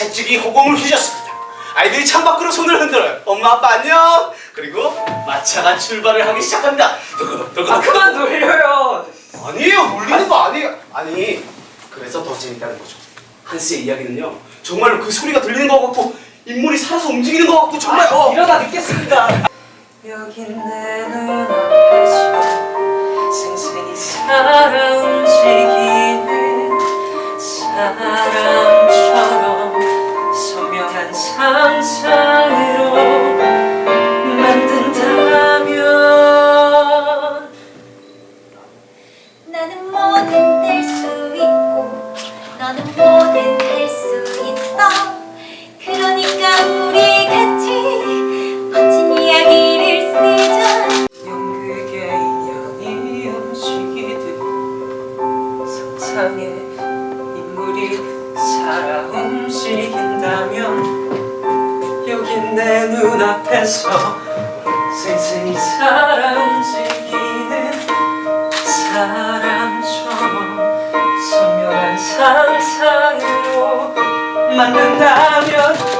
채찍이 호공을 휘졌습니다. 아이들이 창밖으로 손을 흔들어요. 엄마 아빠 안녕. 그리고 마차가 출발을 하기 시작합니다. 아 그만 놀려요. 아니에요 놀리는 거 아니에요. 아니 그래서 더 재밌다는 거죠. 한스의 이야기는요 정말로 그 소리가 들리는 것 같고 인물이 살아서 움직이는 것 같고 정말 아, 어. 일어나 늦겠습니다. 여기 내 살아 움직인다면 여긴 내 눈앞에서 슬슬 사람 움직이는 사람처럼 선명한 상상으로 만든다면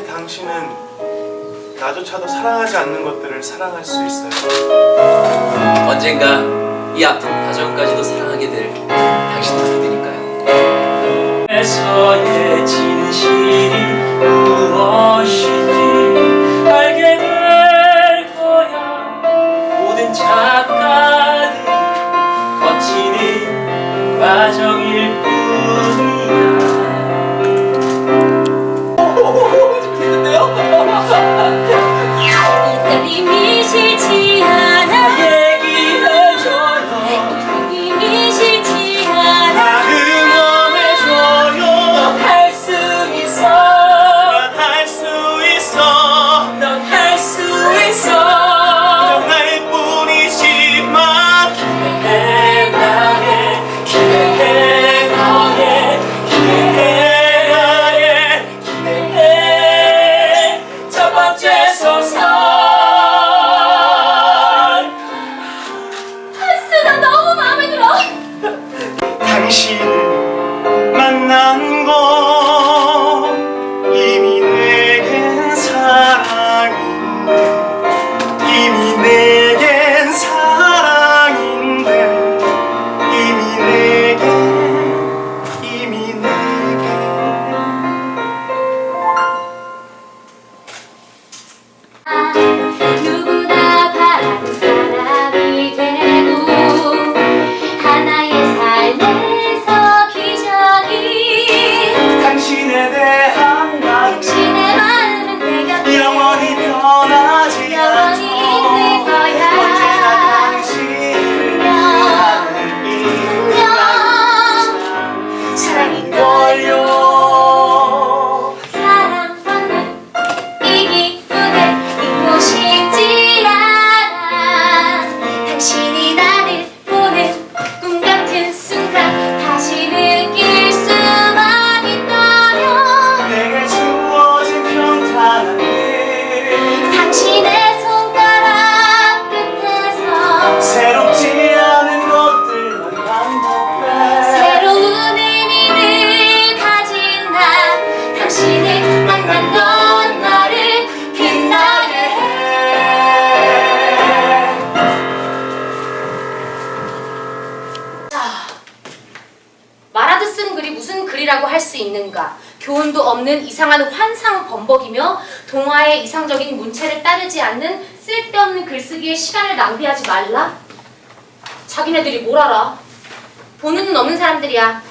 그때 당신은 나조차도 사랑하지 않는 것들을 사랑할 수 있어요. 언젠가 이 아픈 가정까지도 사랑하게 될 당신 덕이니까요. 에서의 진심. 교훈이라고 할 수 있는가? 교훈도 없는 이상한 환상 범벅이며 동화의 이상적인 문체를 따르지 않는 쓸데없는 글쓰기에 시간을 낭비하지 말라? 자기네들이 뭘 알아? 보는 눈 없는 사람들이야.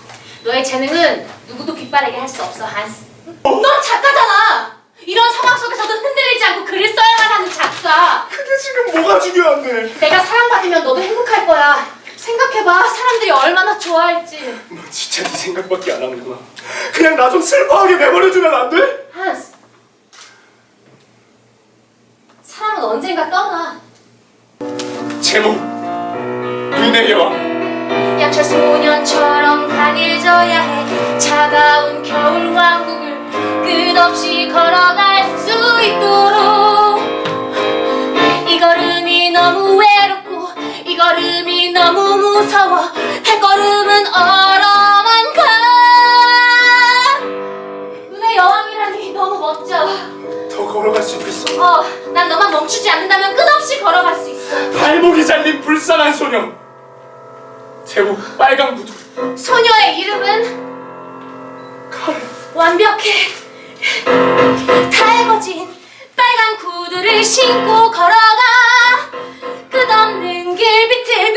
너의 재능은 누구도 빛바라게 할 수 없어, 한스. 넌 작가잖아! 이런 상황 속에서도 흔들리지 않고 글을 써야만 하는 작가! 그게 지금 뭐가 중요한데? 내가 사랑받으면 너도 행복할 거야. 생각해봐, 사람들이 얼마나 좋아할지. 너 진짜 네 생각밖에 안 하는구나. 그냥 나 좀 슬퍼하게 내버려두면 안 돼? 한스. 사람은 언젠가 떠나. 제목 눈의 여왕. 약철 소년처럼 강해져야 해. 차가운 겨울 왕국을 끝없이 걸어갈 수 있도록. 이 걸음이 너무 너 무 무서워. 발걸음은 얼어만 가. 눈의 여왕이라니 너무 멋져. 더 걸어갈 수 있겠어. 어, 난 너만 멈추지 않는다면 끝없이 걸어갈 수 있어. 발목이 잘린 불쌍한 소녀. 제목 빨강 구두. 소녀의 이름은 완벽해. 달궈진 빨간 구두를 신고 걸어가 끝없는 길 밑을